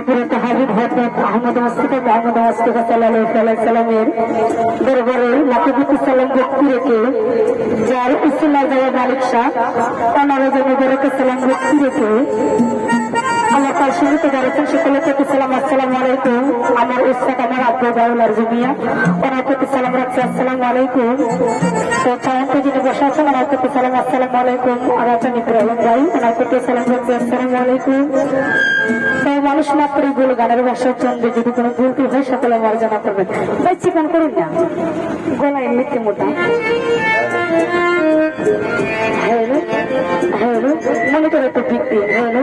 আহমদ মুস্তাফা আহমদ মুস্তাফা সাল্লাহ সাল্লামের দরবারে লাকিবুত সালাম ভক্তি রেখে যার ইসলাম যায় মালিক শাহ ওনারা যেন বরক সালাম ভক্তি রেখে আমার তার শুরুতে দাঁড়িয়েছেন সকলে প্রতি সালাম, আসসালামু আলাইকুম। আমার উস্তাদ, আমার আব্বু বাউল আর জমিয়া, ওনার প্রতি সালাম রাখছি, আসসালামু আলাইকুম। তো ছায়ান্ত যিনি বসে আছেন, ওনার প্রতি সালাম, আসসালামু আলাইকুম। ইব্রাহিম ভাই, ওনার প্রতি সালাম রাখছি, আসসালামু আলাইকুম। তো না করে ভুল গানের বাসার চন্দ্রে যদি কোনো ভুল টুল হয়, সকলে মর্যাদা করবে ভাই, চিকন করুন না। গলা এমনিতে মোটা। মনে করে তো বিক্রি হ্যালো